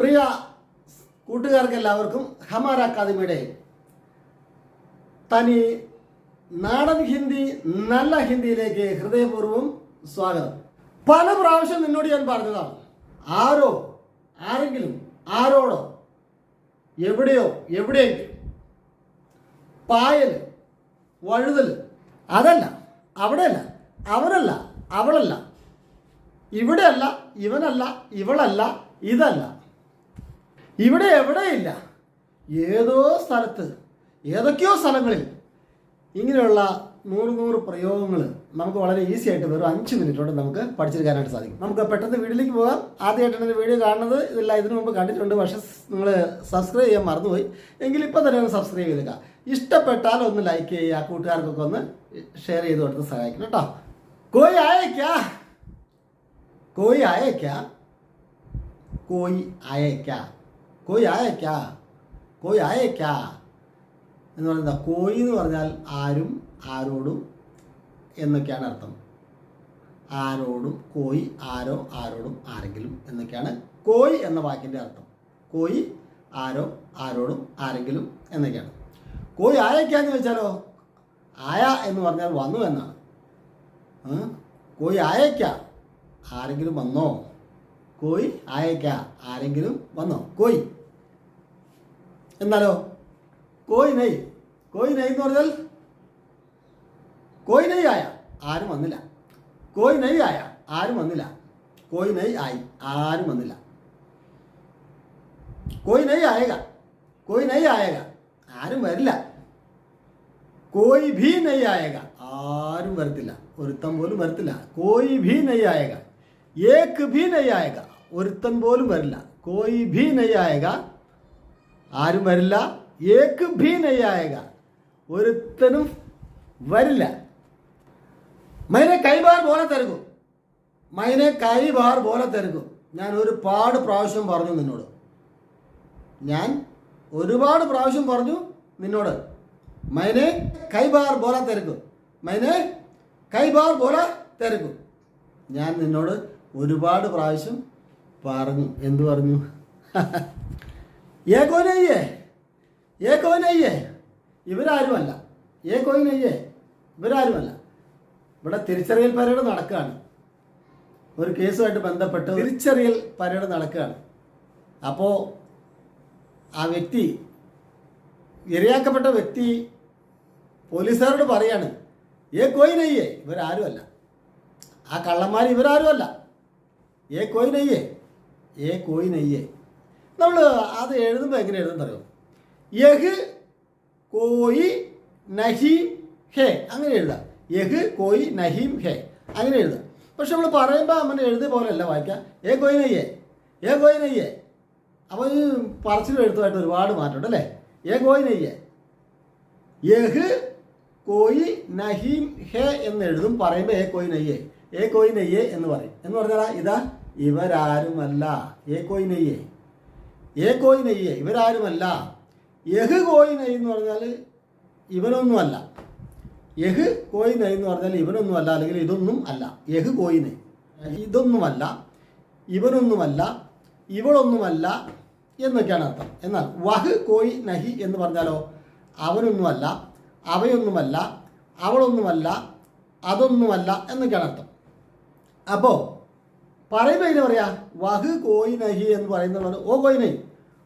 പ്രിയ കൂട്ടുകാർക്ക് എല്ലാവർക്കും ഹമാര അക്കാദമിയുടെ തനി നാടൻ ഹിന്ദി നല്ല ഹിന്ദിയിലേക്ക് ഹൃദയപൂർവം സ്വാഗതം. പല പ്രാവശ്യം നിന്നോട് ഞാൻ പറഞ്ഞതാണ് ആരോ ആരെങ്കിലും ആരോടോ എവിടെയോ എവിടെയെങ്കിലും പായൽ വഴുതൽ അതല്ല അവിടെയല്ല അവരല്ല അവളല്ല ഇവിടെയല്ല ഇവനല്ല ഇവളല്ല ഇതല്ല ഇവിടെ എവിടെയില്ല. ഏതോ സ്ഥലത്ത് ഏതൊക്കെയോ സ്ഥലങ്ങളിൽ ഇങ്ങനെയുള്ള നൂറ് നൂറ് പ്രയോഗങ്ങൾ നമുക്ക് വളരെ ഈസി ആയിട്ട് വെറും അഞ്ച് മിനിറ്റ് കൊണ്ട് നമുക്ക് പഠിച്ചെടുക്കാനായിട്ട് സാധിക്കും. നമുക്ക് പെട്ടെന്ന് വീട്ടിലേക്ക് പോകാം. ആദ്യമായിട്ടാണ് എന്റെ വീഡിയോ കാണുന്നത് ഇതെല്ലാം ഇതിനു മുമ്പ് കണ്ടിട്ടുണ്ട്. പക്ഷേ നിങ്ങൾ സബ്സ്ക്രൈബ് ചെയ്യാൻ മറന്നുപോയി. എങ്കിൽ ഇപ്പം തന്നെ ഒന്ന് സബ്സ്ക്രൈബ് ചെയ്തേക്കുക ഇഷ്ടപ്പെട്ടാൽ ഒന്ന് ലൈക്ക് ചെയ്യുക. കൂട്ടുകാർക്കൊക്കെ ഒന്ന് ഷെയർ ചെയ്ത് കൊടുത്ത് സഹായിക്കണം കേട്ടോ. കോയി ആയേക്കാ. കോയി ആയേക്കാ. കോയി ആയേക്കാ. കോയി? ആയേക്കാ കോയി? ആയേക്കാ എന്ന് പറയുന്നത് കോയി എന്ന് പറഞ്ഞാൽ ആരും ആരോടും എന്നൊക്കെയാണ് അർത്ഥം. ആരോടും കോയി ആരോ ആരോടും ആരെങ്കിലും എന്നൊക്കെയാണ് കോയി എന്ന വാക്കിന്റെ അർത്ഥം. കോയി ആരോ ആരോടും ആരെങ്കിലും എന്നൊക്കെയാണ്. കോയി ആയേക്കാന്ന് വെച്ചാലോ ആയ എന്ന് പറഞ്ഞാൽ വന്നു എന്നാണ്? കോയി? ആയേക്ക ആരെങ്കിലും വന്നോ? കോയി ആയേക്ക. ആരെങ്കിലും വന്നോ? കോയി. എന്നാലോ കോയി നെയ്. കോയി നെയ് എന്ന് പറഞ്ഞാൽ കോയി നെയ് ആയ. ആരും വന്നില്ല. കോയി നെയ് ആയ. ആരും വന്നില്ല. കോയി നെയ് ആയി. ആരും വന്നില്ല. കോയി നെയ് ആയേക കോയി നെയ് ആയേക ആരും വരില്ല. കോയി ഭീ നെയ് ആയേക ആരും വരത്തില്ല. ഒരുത്തം പോലും വരത്തില്ല. കോയി ഭീ നെയ് ആയേക ഏക്ക് ഭീ നെയ് ആയേക ഒരുത്തൻ പോലും വരില്ല. കോയി ഭീ നെയ്യായക ആരും വരില്ല. ഏക്ക് ഭീ നെയ്യായക ഒരുത്തനും വരില്ല. മൈനെ കൈബാർ പോലെ തിരക്കും മൈനെ കൈബാർ പോലെ തിരക്കും ഞാൻ ഒരുപാട് പ്രാവശ്യം പറഞ്ഞു നിന്നോട്. ഞാൻ ഒരുപാട് പ്രാവശ്യം പറഞ്ഞു നിന്നോട്. മൈനെ കൈബാർ പോലെ തിരക്കും മൈനെ കൈബാർ പോലെ തിരക്കും ഞാൻ നിന്നോട് ഒരുപാട് പ്രാവശ്യം പറഞ്ഞു. എന്തു പറഞ്ഞു? ഏ കോനയ്യേ? ഏ കോനയ്യേ? ഇവരാരുമല്ല. ഏ കോയിനയ്യേ ഇവരാരുമല്ല. ഇവിടെ തിരിച്ചറിയൽ പരേഡ് നടക്കുകയാണ്. ഒരു കേസുമായിട്ട് ബന്ധപ്പെട്ട് തിരിച്ചറിയൽ പരേഡ് നടക്കുകയാണ്. അപ്പോൾ ആ വ്യക്തി ഇരയാക്കപ്പെട്ട വ്യക്തി പോലീസുകാരോട് പറയാണ് ഏ കോയിനയ്യേ ഇവരാരുമല്ല. ആ കള്ളന്മാർ ഇവരാരുമല്ല. ഏ കോയി നെയ്യേ ഏ കോയി നെയ്യേ. നമ്മൾ അത് എഴുതുമ്പോൾ എങ്ങനെ എഴുതുന്ന അറിയോ യഹ് കോയി നഹി ഹേ. അങ്ങനെ എഴുതാം. യഹ് കോയി നഹീം ഹേ. അങ്ങനെ എഴുതാം. പക്ഷെ നമ്മൾ പറയുമ്പോൾ അങ്ങനെ എഴുതിയ പോലെയല്ല വായിക്കാം. ഏ കോയി നെയ്യേ. ഏ കോയി നെയ്യേ. അപ്പോൾ ഈ പറച്ചിലും എഴുത്തുമായിട്ട് ഒരുപാട് മാറ്റമുണ്ട് അല്ലേ? ഏ കോയി നെയ്യേ. യഹ് കോയി നഹീം ഹേ എന്ന് എഴുതും പറയുമ്പോൾ ഏ കോയി നെയ്യേ. ഏ കോയി നെയ്യേ എന്ന് പറയും. എന്ന് പറഞ്ഞാൽ ഇതാ ഇവരാരുമല്ല. ഏ കോയി നെയ്യേ. ഏ കോയി നെയ്യേ. ഇവരാരുമല്ല. യഹ് കോയി നെയ് എന്ന് പറഞ്ഞാൽ ഇവനൊന്നുമല്ല. യഹ് കോയി നെയ് എന്ന് പറഞ്ഞാൽ ഇവനൊന്നുമല്ല അല്ലെങ്കിൽ ഇതൊന്നും അല്ല. യഹ് കോയി നെയ് ഇതൊന്നുമല്ല. ഇവനൊന്നുമല്ല. ഇവളൊന്നുമല്ല എന്നൊക്കെയാണ് അർത്ഥം. എന്നാൽ വഹ് കോയി നഹി എന്ന് പറഞ്ഞാലോ അവനൊന്നുമല്ല അവയൊന്നുമല്ല അവളൊന്നുമല്ല അതൊന്നുമല്ല എന്നൊക്കെയാണ് അർത്ഥം. അപ്പോൾ പറയുമ്പോൾ എങ്ങനെ പറയാ? വഹ് കോയിനഹി എന്ന് പറയുന്നത് ഓ കോയിനെ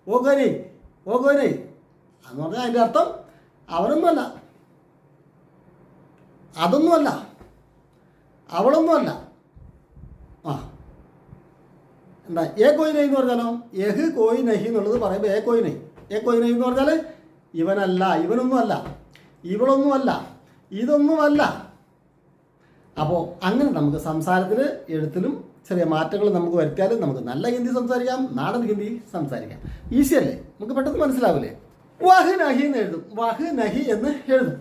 ഓ കോയിനെ ഓ കോയിനെ എന്ന് പറഞ്ഞാൽ അതിന്റെ അർത്ഥം അവനൊന്നുമല്ല. അതൊന്നുമല്ല. അവളൊന്നുമല്ല. ആ. എന്താ? ഏ കോയിനെ എന്ന് പറഞ്ഞാലോ? എഹ് കോയി നഹി എന്നുള്ളത് പറയുമ്പോൾ ഏ കോയിനെ ഏ കോയിനെ എന്ന് പറഞ്ഞാൽ ഇവനല്ല ഇവനൊന്നുമല്ല. ഇവളൊന്നുമല്ല. ഇതൊന്നുമല്ല. അപ്പോൾ അങ്ങനെ നമുക്ക് സംസാരത്തിൽ എഴുത്തിലും ചെറിയ മാറ്റങ്ങൾ നമുക്ക് വരുത്തിയാലും നമുക്ക് നല്ല ഹിന്ദി സംസാരിക്കാം നാടൻ ഹിന്ദി സംസാരിക്കാം. ഈസി അല്ലേ? നമുക്ക് പെട്ടെന്ന് മനസ്സിലാവില്ലേ വഹ് നഹി എന്ന് എഴുതും. വഹ് നഹി എന്ന് എഴുതും.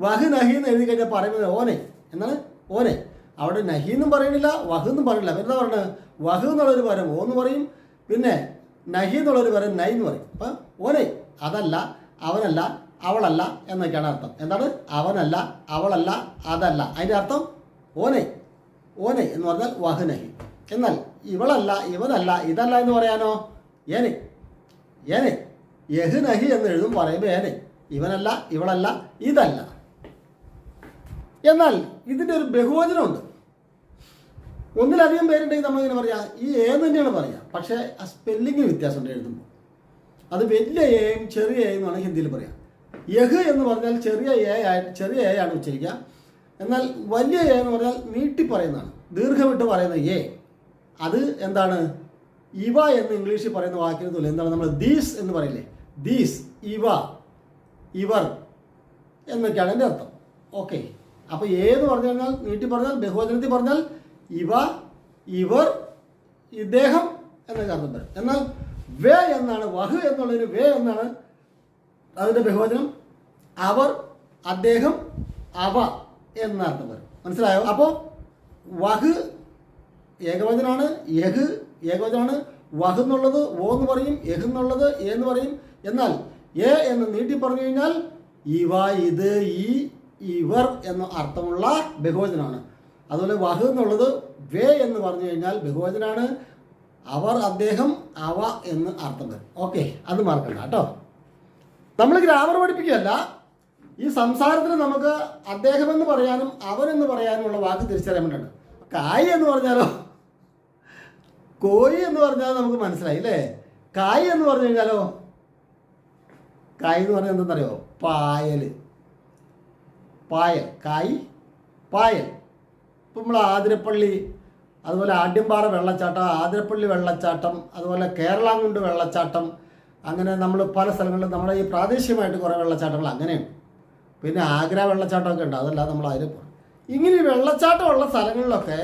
വഹ് നഹി എന്ന് എഴുതി കഴിഞ്ഞാൽ പറയുന്നത് ഓനെ. എന്നാണ്? ഓനെ. അവിടെ നഹി എന്നും പറയണില്ല വഹ് എന്നും പറയണില്ല എന്താ പറയുന്നത്? വഹ് എന്നുള്ളൊരു പരം ഓന്ന് പറയും. പിന്നെ നഹി എന്നുള്ളൊരു പരം നൈ എന്ന് പറയും. അപ്പം ഓനെ. അതല്ല അവനല്ല അവളല്ല എന്നൊക്കെയാണ് അർത്ഥം. എന്താണ്? അവനല്ല അവളല്ല അതല്ല. അതിന്റെ അർത്ഥം ഓനെ. ഓനെ എന്ന് പറഞ്ഞാൽ വഹനഹി. എന്നാൽ ഇവളല്ല ഇവനല്ല ഇതല്ല എന്ന് പറയാനോ? ഏനെ ഏനെ യഹ് നഹി എന്ന് എഴുതും പറയുമ്പോൾ ഏനെ ഇവനല്ല ഇവളല്ല ഇതല്ല. എന്നാൽ ഇതിന്റെ ഒരു ബഹുവചനമുണ്ട്. ഒന്നിലധികം പേരുണ്ടെങ്കിൽ നമ്മളിങ്ങനെ പറയാം ഈ ഏ തന്നെയാണ് പറയുക പക്ഷേ ആ സ്പെല്ലിങ്ങിന് വ്യത്യാസമുണ്ട് എഴുതുമ്പോൾ. അത് വലിയ എയും ചെറിയ ഏയും എന്നാണ് ഹിന്ദിയിൽ പറയാം. യഹ് എന്ന് പറഞ്ഞാൽ ചെറിയ എ ചെറിയ എ ആണ് ഉച്ചരിക്കുക. എന്നാൽ വലിയ എ എന്ന് പറഞ്ഞാൽ നീട്ടി പറയുന്നതാണ്. ദീർഘമിട്ട് പറയുന്ന എ. അത് എന്താണ്? ഇവ എന്ന് ഇംഗ്ലീഷിൽ പറയുന്ന വാക്കിന് തുല്യം. എന്താണ് നമ്മൾ ദീസ് എന്ന് പറയില്ലേ? ദീസ് ഇവ ഇവർ എന്നൊക്കെയാണ് എന്റെ അർത്ഥം. ഓക്കെ. അപ്പോൾ ഏന്ന് പറഞ്ഞു കഴിഞ്ഞാൽ നീട്ടി പറഞ്ഞാൽ ബഹുവചനത്തിൽ പറഞ്ഞാൽ ഇവ ഇവർ ഇദ്ദേഹം എന്നൊക്കെ അർത്ഥം വരും. എന്നാൽ വേ എന്നാണ് വഹ് എന്നുള്ളതിന് വേ എന്നാണ് അതിന്റെ ബഹുവചനം. അവർ അദ്ദേഹം അവ. എന്ന അർത്ഥം വരും മനസ്സിലായോ? അപ്പോൾ വഹ് ഏകവചനമാണ് യഹ് ഏകവചനമാണ് വഹ് എന്നുള്ളത് ഓ എന്ന് പറയും യഹ് എന്നുള്ളത് എ എന്ന് പറയും. എന്നാൽ എ എന്ന് നീട്ടി പറഞ്ഞു കഴിഞ്ഞാൽ ഇവ ഇത് ഈ ഇവർ എന്ന അർത്ഥമുള്ള ബഹുവചനമാണ് അതുപോലെ വഹ് എന്നുള്ളത് വേ എന്ന് പറഞ്ഞു കഴിഞ്ഞാൽ ബഹുവചനാണ് അവർ അദ്ദേഹം അവ എന്ന് അർത്ഥം വരും. ഓക്കെ അത് മറക്കണ്ട കേട്ടോ. നമ്മൾ ഗ്രാമർ പഠിപ്പിക്കുകയല്ല ഈ സംസാരത്തിന് നമുക്ക് അദ്ദേഹം എന്ന് പറയാനും അവരെന്ന് പറയാനുമുള്ള വാക്ക് തിരിച്ചറിയാൻ വേണ്ടിയാണ് കായ് എന്ന് പറഞ്ഞാലോ? കോഴി എന്ന് പറഞ്ഞാൽ നമുക്ക് മനസ്സിലായി അല്ലേ? കായ് എന്ന് പറഞ്ഞു കഴിഞ്ഞാലോ? കായ് എന്ന് പറഞ്ഞാൽ എന്തെന്നറിയോ? പായൽ. പായൽ കായ് പായൽ. ഇപ്പം നമ്മൾ ആതിരപ്പള്ളി അതുപോലെ ആദ്യംപാറ വെള്ളച്ചാട്ടം ആതിരപ്പള്ളി വെള്ളച്ചാട്ടം അതുപോലെ കേരളാങ്കുണ്ട് വെള്ളച്ചാട്ടം അങ്ങനെ നമ്മൾ പല സ്ഥലങ്ങളിലും നമ്മുടെ ഈ പ്രാദേശികമായിട്ട് കുറേ വെള്ളച്ചാട്ടങ്ങൾ അങ്ങനെയുണ്ട്. പിന്നെ ആഗ്ര വെള്ളച്ചാട്ടമൊക്കെ ഉണ്ട്. അതല്ല നമ്മൾ അതിൽ പോകും ഇങ്ങനെ വെള്ളച്ചാട്ടമുള്ള സ്ഥലങ്ങളിലൊക്കെ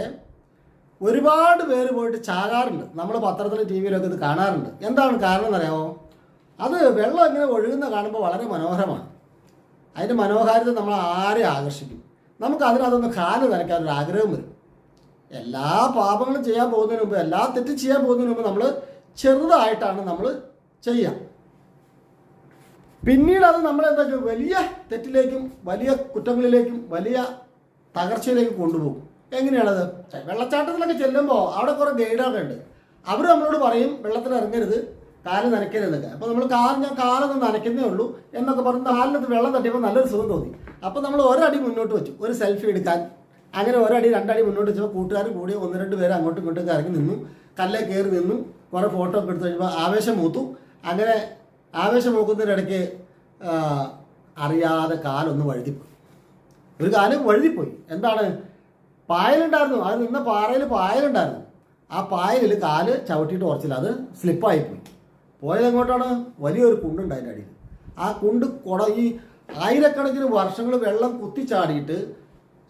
ഒരുപാട് പേര് പോയിട്ട് ചാകാറുണ്ട്. നമ്മൾ പത്രത്തിൽ ടി വിയിലൊക്കെ ഇത് കാണാറുണ്ട്. എന്താണ് കാരണം എന്നറിയാമോ? അത് വെള്ളം ഇങ്ങനെ ഒഴുകുന്ന കാണുമ്പോൾ വളരെ മനോഹരമാണ്. അതിന്റെ മനോഹാരിത നമ്മൾ ആരെയും ആകർഷിക്കും. നമുക്ക് അതിനകത്തൊന്ന് കാൽ നനയ്ക്കാൻ ഒരു ആഗ്രഹം വരും. എല്ലാ പാപങ്ങളും ചെയ്യാൻ പോകുന്നതിന് മുമ്പ് എല്ലാ തെറ്റും ചെയ്യാൻ പോകുന്നതിന് മുമ്പ് നമ്മൾ ചെറുതായിട്ടാണ് നമ്മൾ ചെയ്യുക. പിന്നീട് അത് നമ്മളെന്താ ചെയ്യുക? വലിയ തെറ്റിലേക്കും വലിയ കുറ്റങ്ങളിലേക്കും വലിയ തകർച്ചയിലേക്കും കൊണ്ടുപോകും. എങ്ങനെയാണത്? വെള്ളച്ചാട്ടത്തിലൊക്കെ ചെല്ലുമ്പോൾ അവിടെ കുറേ ഗൈഡൊക്കെ ഉണ്ട്. അവർ നമ്മളോട് പറയും വെള്ളത്തിൽ ഇറങ്ങരുത് കാൽ നനയ്ക്കരുതൊക്കെ അപ്പോൾ നമ്മൾ കാൽ ഞാൻ കാലൊന്നും നനയ്ക്കുന്നേ ഉള്ളൂ എന്നൊക്കെ പറഞ്ഞ് കാലിനകത്ത് വെള്ളം തട്ടിയപ്പോൾ നല്ലൊരു സുഖം തോന്നി. അപ്പോൾ നമ്മൾ ഒരടി മുന്നോട്ട് വെച്ചു ഒരു സെൽഫി എടുക്കാൻ. അങ്ങനെ ഒരടി രണ്ടടി മുന്നോട്ട് വെച്ചപ്പോൾ കൂട്ടുകാർ കൂടി ഒന്ന് രണ്ട് പേര് അങ്ങോട്ടും ഇങ്ങോട്ടും ഇറങ്ങി നിന്നു. കല്ലേ കയറി നിന്നു. കുറേ ഫോട്ടോ ഒക്കെ എടുത്ത് കഴിഞ്ഞപ്പോൾ ആവേശം മൂത്തു. അങ്ങനെ ആവേശം മൂക്കുന്നതിനിടയ്ക്ക് ആ, അറിയാതെ കാലൊന്ന് വഴുതിപ്പോയി. ഒരു കാലം വഴുതിപ്പോയി. എന്താണ്? പായലുണ്ടായിരുന്നു. അത് നിന്ന പാറയിൽ പായലുണ്ടായിരുന്നു. ആ പായലിൽ കാൽ ചവിട്ടിയിട്ട് ഉറച്ചില്ല. അത് സ്ലിപ്പായിപ്പോയി. പോയത് എങ്ങോട്ടാണ് വലിയൊരു കുണ്ടുണ്ട് അതിന്റെ അടിയിൽ. ആ കുണ്ട് കുട ഈ ആയിരക്കണക്കിന് വർഷങ്ങൾ വെള്ളം കുത്തിച്ചാടിയിട്ട്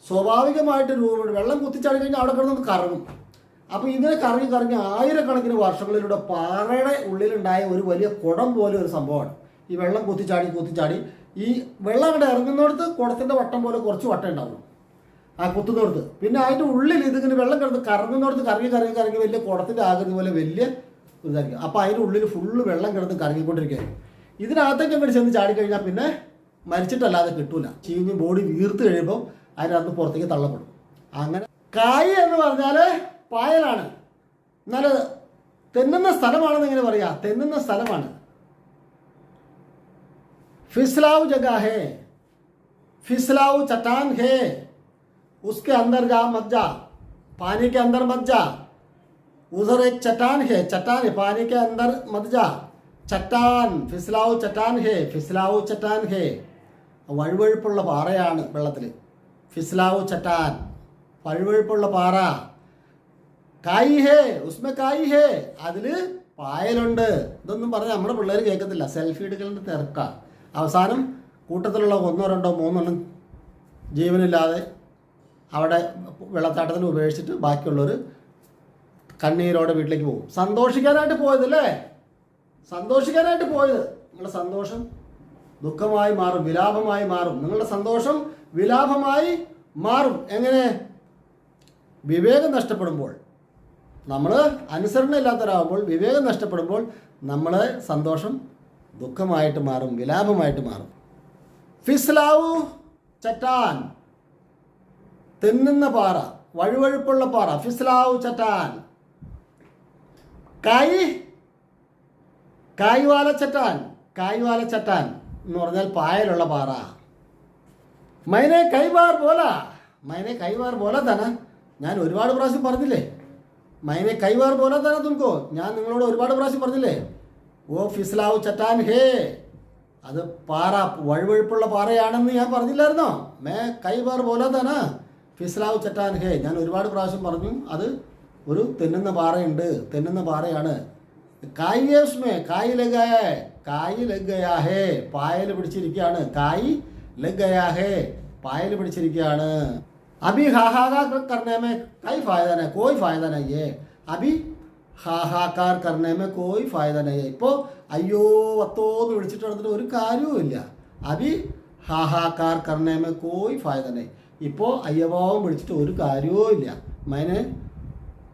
സ്വാഭാവികമായിട്ട് രൂപ വെള്ളം കുത്തിച്ചാടി കഴിഞ്ഞാൽ അവിടെ കിടന്ന് കറങ്ങും. അപ്പോൾ ഇങ്ങനെ കറങ്ങി കറങ്ങി ആയിരക്കണക്കിന് വർഷങ്ങളിലൂടെ പാറയുടെ ഉള്ളിലുണ്ടായ ഒരു വലിയ കുടം പോലെ ഒരു സംഭവമാണ്. ഈ വെള്ളം കുത്തിച്ചാടി കുത്തിച്ചാടി. ഈ വെള്ളം അങ്ങോട്ട് ഇറങ്ങുന്നിടത്ത് കുടത്തിന്റെ വട്ടം പോലെ കുറച്ച് വട്ടം ഉണ്ടാവും ആ കുത്തുന്നിടത്ത്. പിന്നെ അതിന്റെ ഉള്ളിൽ ഇതിങ്ങനെ വെള്ളം കിടന്ന് കറങ്ങുന്നിടത്ത് കറങ്ങി കറങ്ങി കറങ്ങി വലിയ കുടത്തിന്റെ ആകൃതി പോലെ വലിയ ഇതായിരിക്കും. അപ്പോൾ അതിന്റെ ഉള്ളിൽ ഫുള്ള് വെള്ളം കിടന്ന് കറങ്ങിക്കൊണ്ടിരിക്കുകയായിരുന്നു ഇതിനകത്തേക്ക് അങ്ങോട്ട് ചെന്ന് ചാടിക്കഴിഞ്ഞാൽ പിന്നെ മരിച്ചിട്ടല്ലാതെ കിട്ടൂല. ചീഞ്ഞ് ബോഡി വീർത്ത് കഴിയുമ്പോൾ അതിനകത്ത് പുറത്തേക്ക് തള്ളപ്പെടും. അങ്ങനെ കായ എന്ന് പറഞ്ഞാൽ പായലാണ് എന്നാൽ തെന്നുന്ന സ്ഥലമാണെന്ന് എങ്ങനെ പറയാ തെന്നുന്ന സ്ഥലമാണ് फिसलाऊ जगह है फिसलाऊ चट्टान है उसके अंदर जा मत जा पानी के अंदर मत जा उधर एक चट्टान है चट्टान है पानी के अंदर मत जा ചട്ടാൻ ഫിസ്ലാവു ചട്ടാൻ ഹേ ഫിസ്ലാവു ചട്ടാൻ ഹേ വഴുവഴുപ്പുള്ള പാറയാണ് വെള്ളത്തിൽ ഫിസ്ലാവു ചട്ടാൻ വഴുവഴുപ്പുള്ള പാറ കായിഹേ കായി ഹേ. അതിൽ പായലുണ്ട്. ഇതൊന്നും പറഞ്ഞ് നമ്മുടെ പിള്ളേർ കേൾക്കത്തില്ല. സെൽഫി എടുക്കലിന്റെ തിരക്കാണ് അവസാനം കൂട്ടത്തിലുള്ള ഒന്നോ രണ്ടോ മൂന്നെണ്ണം ജീവനില്ലാതെ അവിടെ വെള്ളച്ചാട്ടത്തിൽ ഉപേക്ഷിച്ചിട്ട് ബാക്കിയുള്ളവർ കണ്ണീരോടെ വീട്ടിലേക്ക് പോകും. സന്തോഷിക്കാനായിട്ട് പോയതല്ലേ? സന്തോഷിക്കാനായിട്ട് പോയത്. നിങ്ങളുടെ സന്തോഷം ദുഃഖമായി മാറും വിലാപമായി മാറും. നിങ്ങളുടെ സന്തോഷം വിലാപമായി മാറും. എങ്ങനെ? വിവേകം നഷ്ടപ്പെടുമ്പോൾ. നമ്മൾ അനുസരണ ഇല്ലാത്തവരാകുമ്പോൾ വിവേകം നഷ്ടപ്പെടുമ്പോൾ നമ്മളെ സന്തോഷം ദുഃഖമായിട്ട് മാറും വിലാപമായിട്ട് മാറും. ഫിസ്ലാവു ചറ്റാൻ. തെന്നുന്ന പാറ വഴുവഴുപ്പുള്ള പാറ. ഫിസ്ലാവു ചറ്റാൻ. കായ് കായ്വാല ചറ്റാൻ. കായ്വാല ചറ്റാൻ എന്ന് പറഞ്ഞാൽ പായലുള്ള പാറ. മൈനെ കൈവാർ പോല മൈനെ കൈവാർ പോല തന്നെ ഞാൻ ഒരുപാട് പ്രാവശ്യം പറഞ്ഞില്ലേ? മൈനെ കൈവാർ പോലെ തന്നെ തുമ്പോ ഞാൻ നിങ്ങളോട് ഒരുപാട് പ്രാവശ്യം പറഞ്ഞില്ലേ? ഓ ഫിസ്ലാവ് ചട്ടാൻ ഹേ. അത് പാറ വഴുവഴുപ്പുള്ള പാറയാണെന്ന് ഞാൻ പറഞ്ഞില്ലായിരുന്നോ? മേ കൈവാർ പോലെ തന്നെ ഫിസ്ലാവ് ചട്ടാൻ ഹേ. ഞാൻ ഒരുപാട് പ്രാവശ്യം പറഞ്ഞു അത് ഒരു തെന്നുന്ന പാറയുണ്ട് തെന്നുന്ന പാറയാണ്. കായ് കായി കായ് ലഗായ കായ് ലഗയാ ഹേ. പായൽ പിടിച്ചിരിക്കുകയാണ്. കായ് ലഗയാ ഹേ. പായൽ പിടിച്ചിരിക്കുകയാണ്. അഭി ഹാഹാകാർ करने में कई फायदा नहीं कोई फायदा नहीं है अभी ഹാഹാക്കാർ करने में कोई फायदा नहीं है ഇപ്പോൾ അയ്യോ വത്തോ എന്ന് വിളിച്ചിട്ട് നടന്നിട്ട് ഒരു കാര്യവുമില്ല അഭി ഹാഹാക്കാർ करने में कोई फायदा नहीं ഇപ്പോൾ അയ്യവാവും വിളിച്ചിട്ട് ഒരു കാര്യവും ഇല്ല മൈനെ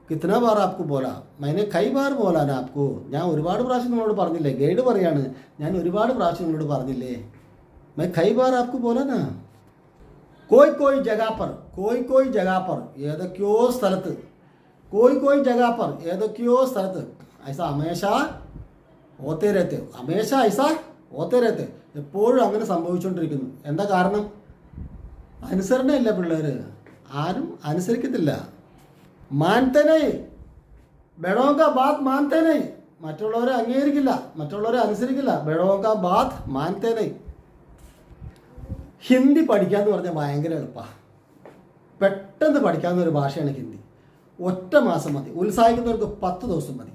കിത്തന ബാർ ആപ്കു പോലാ മൈനെ കൈ ബാർ പോലാന ആപ്കു ഞാൻ ഒരുപാട് പ്രാവശ്യം നിങ്ങളോട് പറഞ്ഞില്ലേ ഗൈഡ് പറയാണ് ഞാൻ ഒരുപാട് പ്രാവശ്യം നിങ്ങളോട് പറഞ്ഞില്ലേ മൈ കൈ ബാർ ആപ്കു പോലാനാ കോയ് കോയ് ജഗാപ്പർ കോയ് കോയ് ജഗാപ്പർ ഏതൊക്കെയോ സ്ഥലത്ത്. കോയ് കോയ് ജഗാപ്പർ ഏതൊക്കെയോ സ്ഥലത്ത്. ഐസ ഹമേശ ഓത്തേ രത്തെ ഹമേശ ഐസ ഓത്തേ രത്തെ എപ്പോഴും അങ്ങനെ സംഭവിച്ചുകൊണ്ടിരിക്കുന്നു. എന്താ കാരണം? അനുസരണയില്ല പിള്ളേർ ആരും അനുസരിക്കത്തില്ല. മാൻതനെ. ബെഡോങ്ക ബാത് മാൻതനെ. മറ്റുള്ളവരെ അംഗീകരിക്കില്ല. മറ്റുള്ളവരെ അനുസരിക്കില്ല. ബെഡോങ്ക ബാത് മാൻതനെ. ഹിന്ദി പഠിക്കാന്ന് പറഞ്ഞാൽ ഭയങ്കര എളുപ്പമാണ് പെട്ടെന്ന് പഠിക്കാവുന്ന ഒരു ഭാഷയാണ് ഹിന്ദി. ഒറ്റ മാസം മതി. ഉത്സാഹിക്കുന്നവർക്ക് പത്ത് ദിവസം മതി.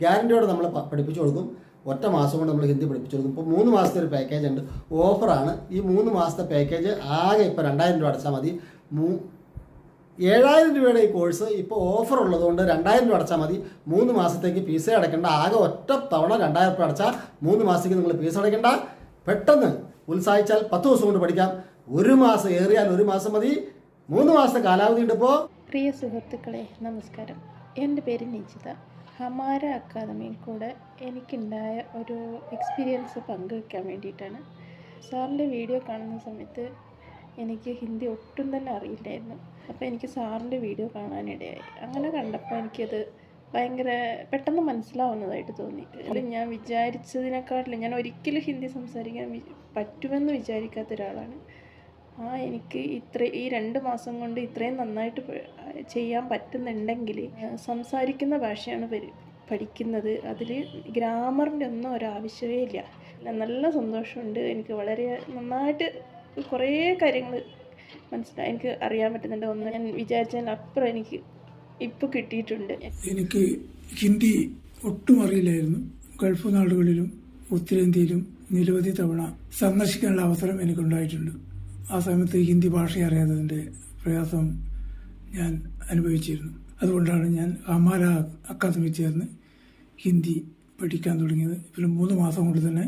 ഗ്യാരണ്ടിയോടെ നമ്മൾ പഠിപ്പിച്ചു കൊടുക്കും. ഒറ്റ മാസം കൊണ്ട് നമ്മൾ ഹിന്ദി പഠിപ്പിച്ചു കൊടുക്കും. ഇപ്പോൾ മൂന്ന് മാസത്തെ ഒരു പാക്കേജ് ഉണ്ട്. ഓഫറാണ്. ഈ മൂന്ന് മാസത്തെ പാക്കേജ് ആകെ ഇപ്പോൾ രണ്ടായിരം രൂപ അടച്ചാൽ മതി. മൂ ഏഴായിരം രൂപയുടെ ഈ കോഴ്സ് ഇപ്പോൾ ഓഫർ ഉള്ളതുകൊണ്ട് രണ്ടായിരം രൂപ അടച്ചാൽ മതി. മൂന്ന് മാസത്തേക്ക് ഫീസ് അടയ്ക്കേണ്ട ആകെ ഒറ്റ തവണ രണ്ടായിരം രൂപ അടച്ചാൽ മൂന്ന് മാസത്തേക്ക് നിങ്ങൾ ഫീസ് അടയ്ക്കേണ്ട പെട്ടെന്ന് ഉത്സാഹിച്ചാൽ പത്ത് ദിവസം കൊണ്ട് പഠിക്കാം. ഒരു മാസം ഏറിയാൽ ഒരു മാസം മതി. മൂന്ന് മാസം കാലാവധി ഉണ്ട് ഇപ്പോൾ പ്രിയ സുഹൃത്തുക്കളെ നമസ്കാരം. എന്റെ പേര് നിജിത. ഹമാര അക്കാദമിയിൽ കൂടെ എനിക്കുണ്ടായ ഒരു എക്സ്പീരിയൻസ് പങ്കുവെക്കാൻ വേണ്ടിയിട്ടാണ്. സാറിന്റെ വീഡിയോ കാണുന്ന സമയത്ത് എനിക്ക് ഹിന്ദി ഒട്ടും തന്നെ അറിയില്ലായിരുന്നു. അപ്പോൾ എനിക്ക് സാറിന്റെ വീഡിയോ കാണാനിടയായി. അങ്ങനെ കണ്ടപ്പോൾ എനിക്കത് ഭയങ്കര പെട്ടെന്ന് മനസ്സിലാവുന്നതായിട്ട് തോന്നി. അത് ഞാൻ വിചാരിച്ചതിനെക്കാട്ടിലും ഞാൻ ഒരിക്കലും ഹിന്ദി സംസാരിക്കാൻ പറ്റുമെന്ന് വിചാരിക്കാത്ത ഒരാളാണ്. ആ എനിക്ക് ഇത്ര ഈ രണ്ട് മാസം കൊണ്ട് ഇത്രയും നന്നായിട്ട് ചെയ്യാൻ പറ്റുന്നുണ്ടെങ്കിൽ സംസാരിക്കുന്ന ഭാഷയാണ് പഠിക്കുന്നത്. അതിൽ ഗ്രാമറിന്റെ ഒന്നും ഒരാവശ്യമേ ഇല്ല. നല്ല സന്തോഷമുണ്ട്. എനിക്ക് വളരെ നന്നായിട്ട് കുറേ കാര്യങ്ങൾ മനസ്സിലായി എനിക്ക് അറിയാൻ പറ്റുന്നുണ്ട്. ഒന്ന് ഞാൻ വിചാരിച്ചതിനപ്പുറം എനിക്ക് ഇപ്പോൾ കിട്ടിയിട്ടുണ്ട്. എനിക്ക് ഹിന്ദി ഒട്ടും അറിയില്ലായിരുന്നു. ഗൾഫ് നാടുകളിലും ഉത്തരേന്ത്യയിലും നിരവധി തവണ സന്ദർശിക്കാനുള്ള അവസരം എനിക്കുണ്ടായിട്ടുണ്ട്. ആ സമയത്ത് ഹിന്ദി ഭാഷ അറിയാത്തതിന്റെ പ്രയാസം ഞാൻ അനുഭവിച്ചിരുന്നു. അതുകൊണ്ടാണ് ഞാൻ അമാര അക്കാദമി ചേർന്ന് ഹിന്ദി പഠിക്കാൻ തുടങ്ങിയത്. ഇപ്പം മൂന്ന് മാസം കൊണ്ട് തന്നെ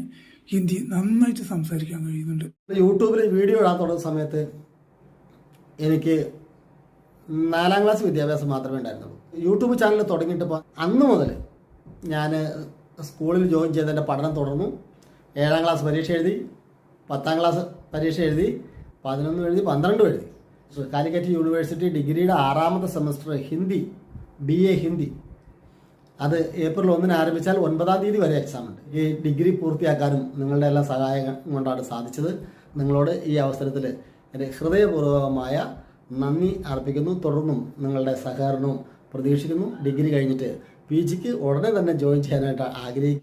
ഹിന്ദി നന്നായിട്ട് സംസാരിക്കാൻ കഴിയുന്നുണ്ട്. യൂട്യൂബിൽ വീഡിയോ ഇടാൻ തുടങ്ങുന്ന സമയത്ത് എനിക്ക് നാലാം ക്ലാസ് വിദ്യാഭ്യാസം മാത്രമേ ഉണ്ടായിരുന്നുള്ളൂ. യൂട്യൂബ് ചാനൽ തുടങ്ങിയിട്ടപ്പോൾ അന്ന് മുതൽ ഞാൻ സ്കൂളിൽ ജോയിൻ ചെയ്ത് എന്റെ പഠനം തുടർന്നു. ഏഴാം ക്ലാസ് പരീക്ഷ എഴുതി പത്താം ക്ലാസ് പരീക്ഷ എഴുതി പതിനൊന്നും എഴുതി പന്ത്രണ്ടും എഴുതി. കാലിക്കറ്റ് യൂണിവേഴ്സിറ്റി ഡിഗ്രിയുടെ ആറാമത്തെ semester Hindi B A Hindi. അത് ഏപ്രിൽ ഒന്നിന് ആരംഭിച്ചാൽ ഒൻപതാം തീയതി വരെ എക്സാം ഉണ്ട്. ഈ ഡിഗ്രി പൂർത്തിയാക്കാനും നിങ്ങളുടെ എല്ലാം സഹായം കൊണ്ടാണ് സാധിച്ചത്. നിങ്ങളോട് ഈ അവസരത്തിൽ എന്റെ ഹൃദയപൂർവകമായ നന്ദി അർപ്പിക്കുന്നു. തുടർന്നും നിങ്ങളുടെ സഹകരണവും പ്രതീക്ഷിക്കുന്നു. ഡിഗ്രി കഴിഞ്ഞിട്ട് പി ജിക്ക് ഉടനെ തന്നെ ജോയിൻ ചെയ്യാനായിട്ട് ആഗ്രഹിക്കുന്നു.